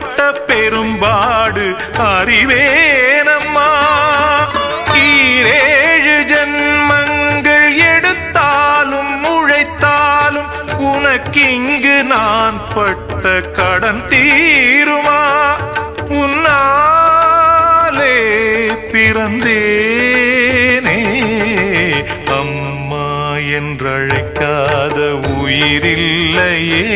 பட்ட பெரும்பாடு அறிவேனம்மா. ஈரேழு ஜன்மங்கள் எடுத்தாலும் உழைத்தாலும் உனக்கிங்கு நான் பட்ட கடன் தீருமா? உன்னாலே பிறந்தேனே. அம்மா என்றழைக்காத உயிரில்லையே.